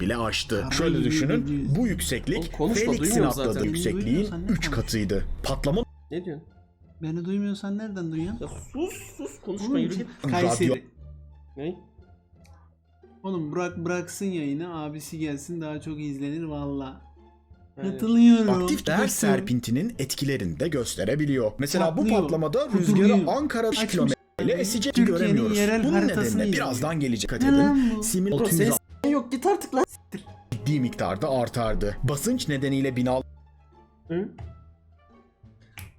bile aştı. Şöyle düşünün bu yükseklik Oğlum konuşma, Felix'in duymuyorum atladığı zaten. yüksekliğin Duymuyorsan ne 3 konuş? katıydı. Patlama Ne diyorsun? Beni duymuyorsan nereden duyuyorsun? Ya sus sus konuşma yürü git. Kayseri. Ne? Oğlum bırak bıraksın yayını abisi gelsin daha çok izlenir valla. Katılıyorum. aktif Katıl- serpintinin etkilerini de gösterebiliyor. Mesela bu Patlıyor, patlamada kuduruyor. rüzgarı Ankara Açmış. kilometreyle eseceğini Türkiye'nin göremiyoruz. yerel Bunun haritasını nedeniyle izliyor. birazdan gelecek. Ne lan bu? Oğlum optimize yok git artık lan. ciddi miktarda artardı. Basınç nedeniyle binalar Hı?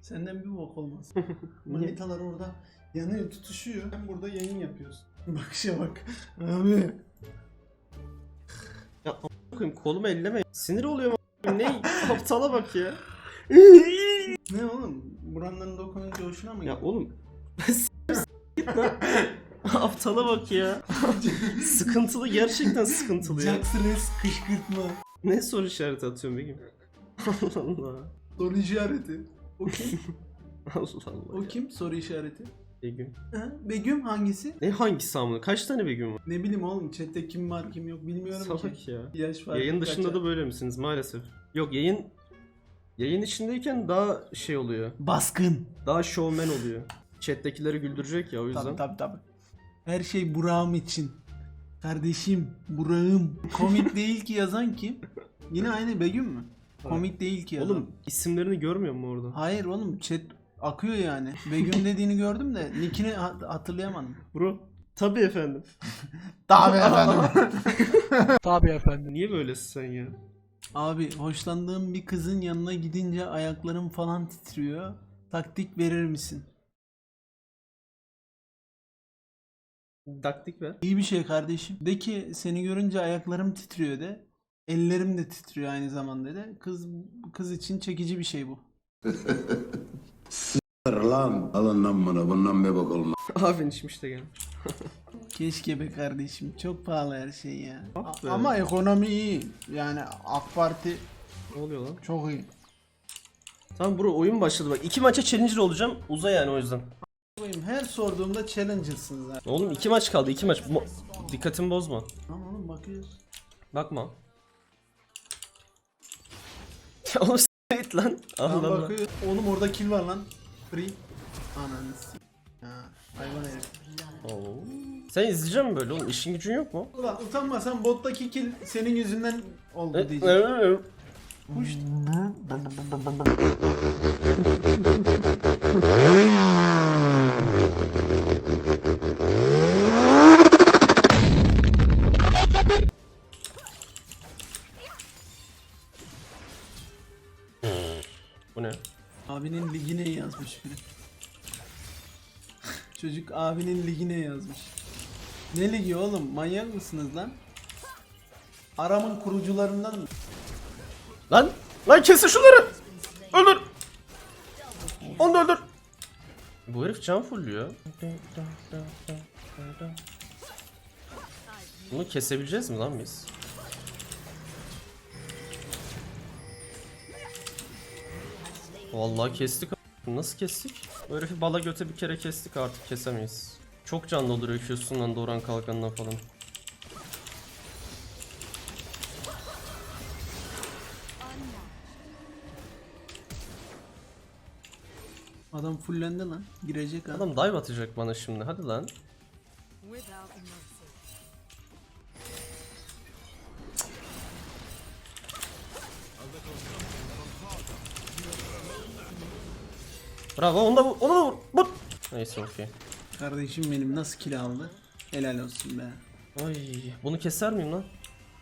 Senden bir bok olmaz. Manitalar orada yanıyor tutuşuyor. Sen burada yayın yapıyorsun. Bakışa bak. Abi. Ya a**ayım kolumu elleme. Sinir oluyorum a**ayım. Ne? Aptala bak ya. Ne oğlum? Buranların dokununca hoşuna mı Ya oğlum. Git lan. Aptala bak ya. sıkıntılı gerçekten sıkıntılı ya. Jack Stress kışkırtma. Ne soru işareti atıyorsun Begüm? Allah Allah. Soru işareti. O kim? Allah Allah. o kim? Soru işareti. Begüm. Ha? Begüm hangisi? Ne hangisi amına? Kaç tane Begüm var? Ne bileyim oğlum chatte kim var kim yok bilmiyorum Salak ki. ya. Yaş farkı Yayın dışında da böyle misiniz maalesef? Yok yayın yayın içindeyken daha şey oluyor. Baskın. Daha showman oluyor. Chat'tekileri güldürecek ya o yüzden. Tabii tabii tabii. Her şey Burak'ım için. Kardeşim Burak'ım. Komik değil ki yazan kim? Yine aynı Begüm mü? Komik değil ki yazan. Oğlum isimlerini görmüyor mu orada? Hayır oğlum chat akıyor yani. Begüm dediğini gördüm de nickini ha- hatırlayamadım. Bro. Tabii efendim. Tabii efendim. Tabii efendim. Niye böylesin sen ya? Abi hoşlandığım bir kızın yanına gidince ayaklarım falan titriyor. Taktik verir misin? Daktik ver. İyi bir şey kardeşim. De ki seni görünce ayaklarım titriyor de. Ellerim de titriyor aynı zamanda de. Kız kız için çekici bir şey bu. lan. Alın lan bunu. Bundan bir bak olmaz. Abin içmiş de gel. Keşke be kardeşim. Çok pahalı her şey ya. Ah be. Ama ekonomi iyi. Yani AK Parti Ne oluyor lan? çok iyi. Tamam bro oyun başladı bak. iki maça challenger olacağım. Uza yani o yüzden. Koyayım, Her sorduğumda challenger'sın zaten. Oğlum iki maç kaldı iki maç. Mo- Dikkatimi bozma. Tamam oğlum bakıyoruz. Bakma. Oğlum s**t git lan. Allah Allah. bakıyoruz. Oğlum orada kill var lan. Free. Ananı s- Ha, hayvan herif. Oo. Sen izleyecek misin böyle oğlum? İşin gücün yok mu? Ulan utanmasan bottaki kill senin yüzünden oldu E, diyeceğim. Kuş. Bu ne? Abinin ligine yazmış biri. Çocuk abinin ligine yazmış. Ne ligi oğlum? Manyak mısınız lan? Aramın kurucularından mı? Lan! Lan kesin şunları! Öldür! Onu da öldür! Bu herif can fulluyor. Bunu kesebileceğiz mi lan biz? Vallahi kestik. Nasıl kestik? Bu herifi bala göte bir kere kestik artık kesemeyiz. Çok canlı olur öküyorsundan doğuran kalkanından falan. Adam fullendi lan. Girecek adam. Adam dive atacak bana şimdi hadi lan. Bravo onu da vur, onu da vur. Vur. Neyse okey. Kardeşim benim nasıl kill aldı? Helal olsun be. Ay bunu keser miyim lan?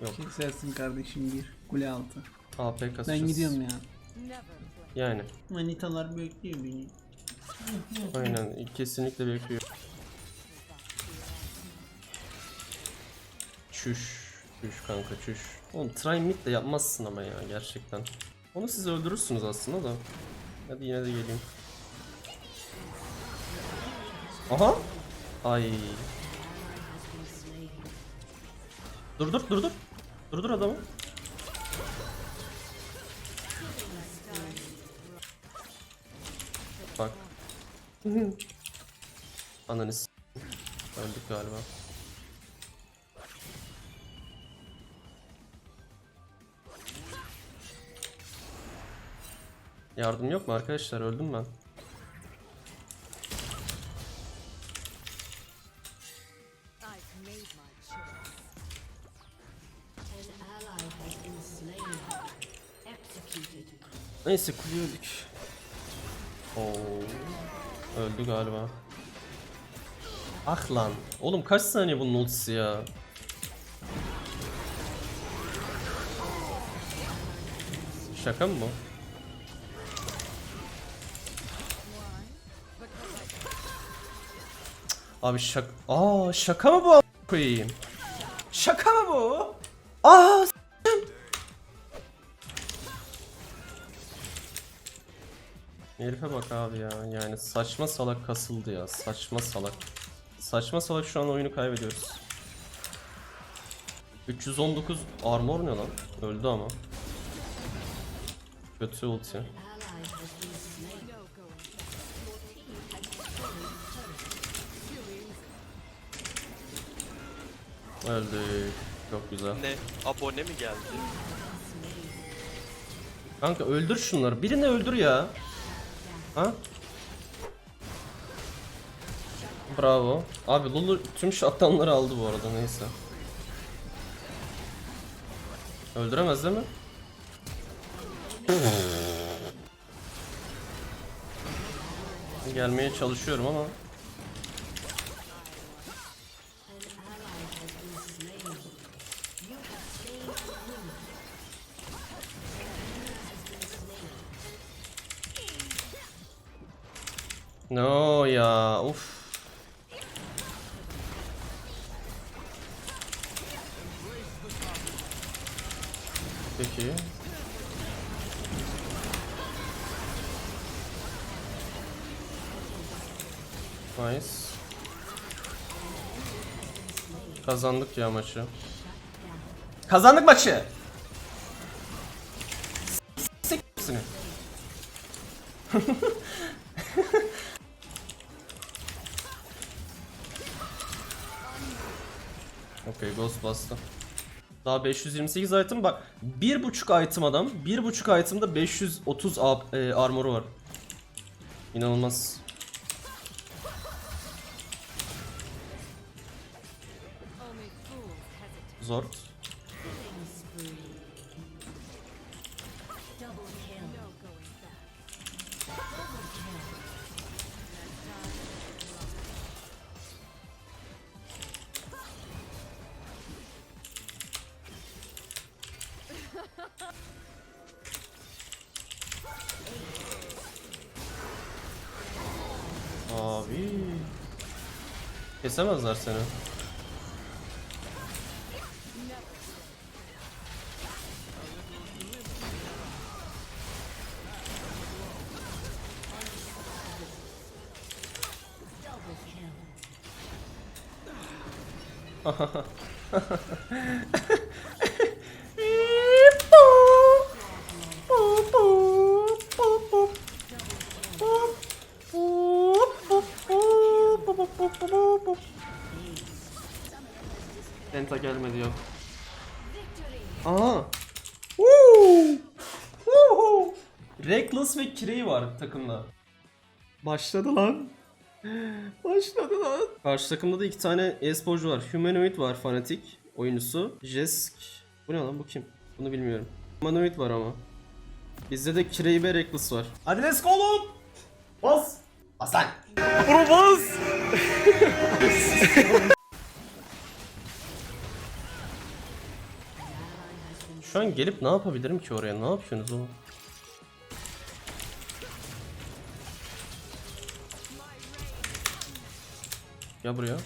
Yok. Kesersin kardeşim bir. Kule altı. AP kasacağız. Ben gidiyorum ya. Yani. Manitalar bekliyor beni. Aynen kesinlikle bekliyor. Çüş. Çüş kanka çüş. Oğlum try mid de yapmazsın ama ya gerçekten. Onu siz öldürürsünüz aslında da. Hadi yine de geleyim. Aha. Ay. Dur dur dur dur. Dur dur adamı. Bak. Ananı. Öldük galiba. Yardım yok mu arkadaşlar? Öldüm ben. Neyse kuleyi öldük. Oo. Öldü galiba. Ah lan. Oğlum kaç saniye bunun ultisi ya? Şaka mı bu? Abi şaka... Aa şaka mı bu koyayım? Şaka mı bu? Aa Herife bak abi ya. Yani saçma salak kasıldı ya. Saçma salak. Saçma salak şu an oyunu kaybediyoruz. 319 armor ne lan? Öldü ama. Kötü ulti. Öldü. Çok güzel. Ne? Abone mi geldi? Kanka öldür şunları. Birini öldür ya. Ha? Bravo. Abi Lulu tüm shutdownları aldı bu arada neyse. Öldüremez değil mi? Gelmeye çalışıyorum ama No ya uf. Peki. Nice. Kazandık ya maçı. Kazandık maçı. Okey Ghost bastı. Daha 528 item bak 1.5 item adam 1.5 itemda 530 a- e, armoru var. İnanılmaz. Zor. Kesemezler seni. Penta gelmedi yok. Aha. Woo! Woohoo! Reckless ve Kirei var takımda. Başladı lan. Başladı lan. Karşı takımda da iki tane e-sporcu var. Humanoid var fanatik oyuncusu. Jesk. Bu ne lan bu kim? Bunu bilmiyorum. Humanoid var ama. Bizde de Kirei ve Reckless var. Hadi let's go oğlum. Bas. Aslan. Bunu bas. Şu an gelip ne yapabilirim ki oraya? Ne yapıyorsunuz oğlum? Gel buraya.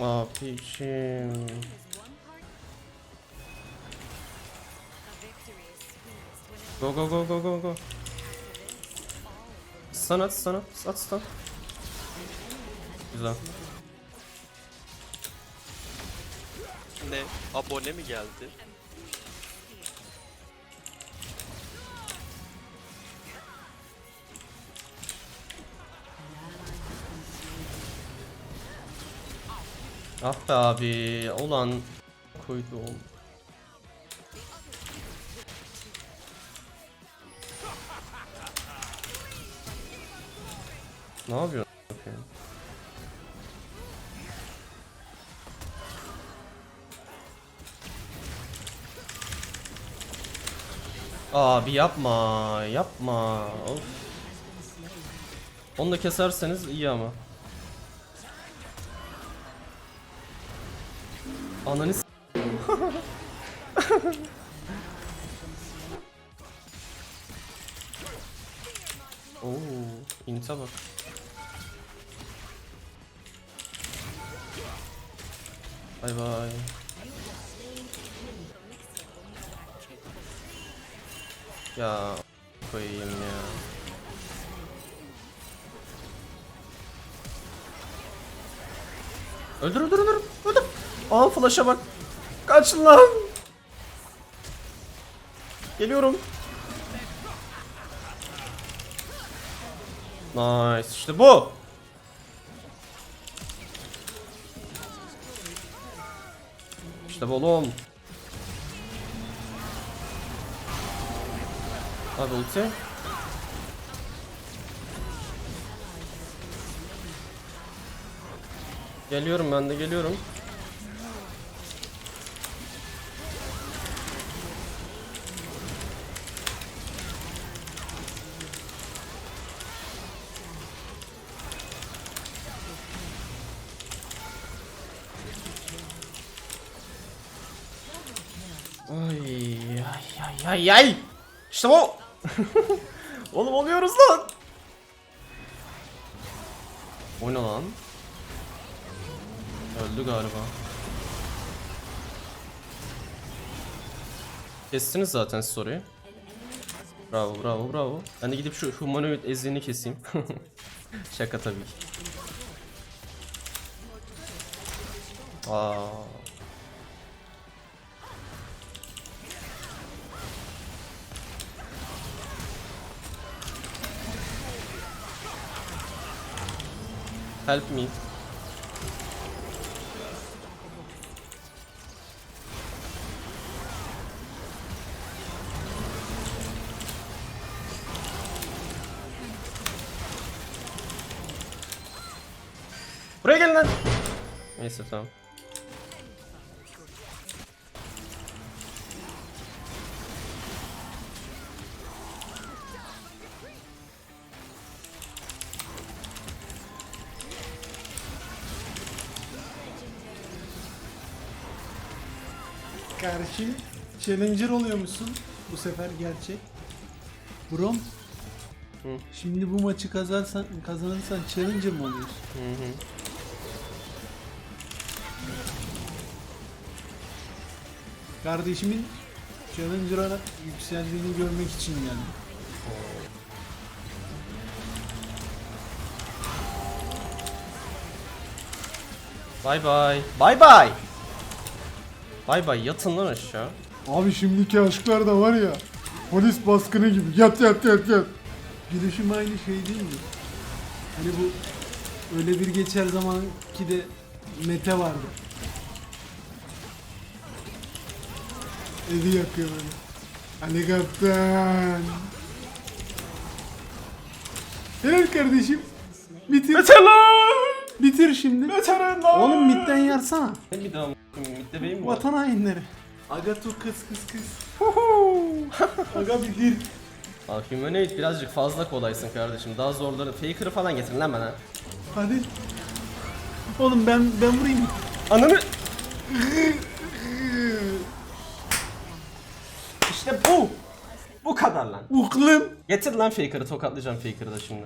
Abiciğim. A victory is sweetest when it Go go go go go go. Stun at stun at. Güzel. Ne? Abone mi geldi? Ah be abi. Ulan koydum. Ne yapıyorsun? Abi yapma, yapma. Of. Onu da keserseniz iyi ama. Ananı Oo, inta bak. Bay bay. Ya koyayım ya. Öldür öldür öldür öldür. Aa flash'a bak. Kaç lan. Geliyorum. Nice işte bu. İşte bu oğlum. Abi ulti. Geliyorum ben de geliyorum. Ay ay ay ay ay. İşte bu. Oğlum oluyoruz lan. O ne lan? Öldü galiba. Kestiniz zaten siz. Bravo bravo bravo. Ben de gidip şu humanoid ezdiğini keseyim. Şaka tabii ki. Aa. Help me. Buraya gelin lan. Neyse. Kardeşim challenger oluyormuşsun. Bu sefer gerçek. Brom. Hı. Şimdi bu maçı kazanırsan, kazanırsan challenger mı oluyorsun? Hı hı. Kardeşimin challenger'a yükseldiğini görmek için geldim. Bye bye. Bye bye. Bye bye yatın lan aşağı. Abi şimdiki aşklar da var ya. Polis baskını gibi. Yat yat yat yat. Gülüşüm aynı şey değil mi? Hani bu öyle bir geçer zamanki de Mete vardı. Evi yakıyor böyle. Ali kaptan. Helal kardeşim. Bitir. Bitir şimdi. Oğlum midden yarsana. Bir daha Mitte beyin mi var? Vatan hainleri. Aga tu kız kız kız. Aga bitir. Aa, Humanoid birazcık fazla kolaysın kardeşim. Daha zorları. Faker'ı falan getirin lan bana. Hadi. Oğlum ben ben vurayım. Ananı... işte bu. Bu kadar lan. Uklum. Getir lan Faker'ı tokatlayacağım Faker'ı da şimdi.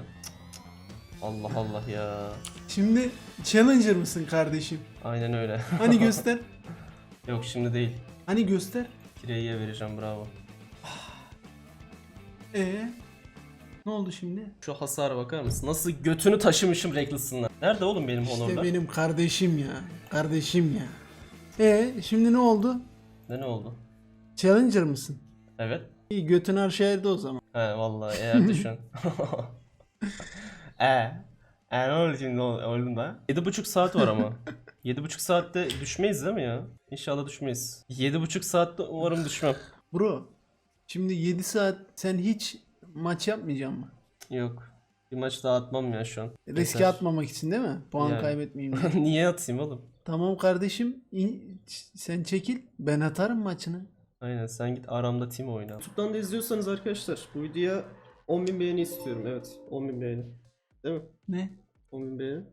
Allah Allah ya. Şimdi challenger mısın kardeşim? Aynen öyle. Hani göster. Yok şimdi değil. Hani göster. Kireyi'ye vereceğim bravo. Ee. Ne oldu şimdi? Şu hasara bakar mısın? Nasıl götünü taşımışım Reckless'ından. Nerede oğlum benim İşte honorlar? benim kardeşim ya. Kardeşim ya. Ee şimdi ne oldu? Ne ne oldu? Challenger mısın? Evet. İyi götün her şeyde o zaman. He vallahi eğer düşün. e. E ne oldu şimdi oldum da? 7,5 saat var ama. 7,5 saatte düşmeyiz değil mi ya? İnşallah düşmeyiz. 7,5 saatte umarım düşmem. Bro şimdi 7 saat sen hiç maç yapmayacaksın mı? Yok. Bir maç daha atmam ya şu an. Riske Yeter. atmamak için değil mi? Puan Yani. kaybetmeyeyim diye. Niye atayım oğlum? tamam kardeşim in- sen çekil ben atarım maçını. Aynen sen git aramda team oyna. YouTube'dan da izliyorsanız arkadaşlar bu videoya 10.000 beğeni istiyorum. Evet 10.000 beğeni. Değil mi? Ne? 10.000 beğeni.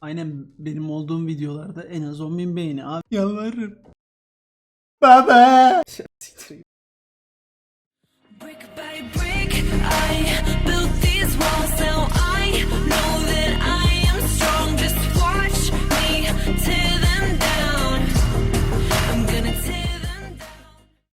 Aynen benim olduğum videolarda en az 10.000 beğeni abi. Yalvarırım. Baba. Brick by brick, I